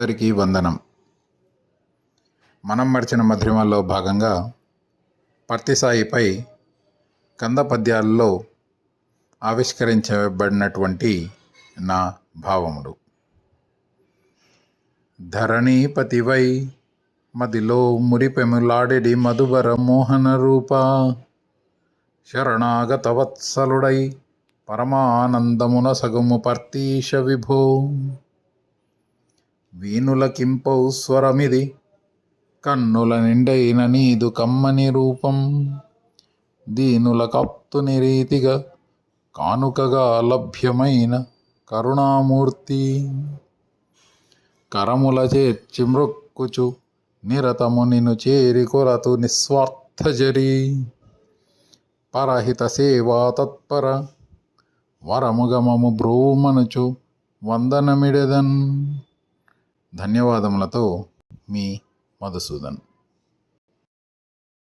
అందరికీ వందనం. మనం మర్చిన మధ్యమాల్లో భాగంగా పర్తిసాయిపై కంద పద్యాలలో ఆవిష్కరించబడినటువంటి నా భావములు. ధరణీపతివై మదిలో మురిపెములాడెడి మధుబర మోహన రూప శరణాగత వత్సలుడై పరమానందమున సగుము పర్తీశ విభో. వీణులకింపౌ స్వరమిది కన్నుల నిండైన నీదు కమ్మని రూపం. దీనుల కప్తుని రీతిగా కానుకగా లభ్యమైన కరుణామూర్తి. కరముల చేర్చి మృక్కుచు నిరతము నిను చేరి కొరతు నిస్వార్థజరి పరహిత సేవా తత్పర వరముగమము బ్రూమనుచు వందనమిడెదన్. ధన్యవాదములతో మీ మధుసూదన్.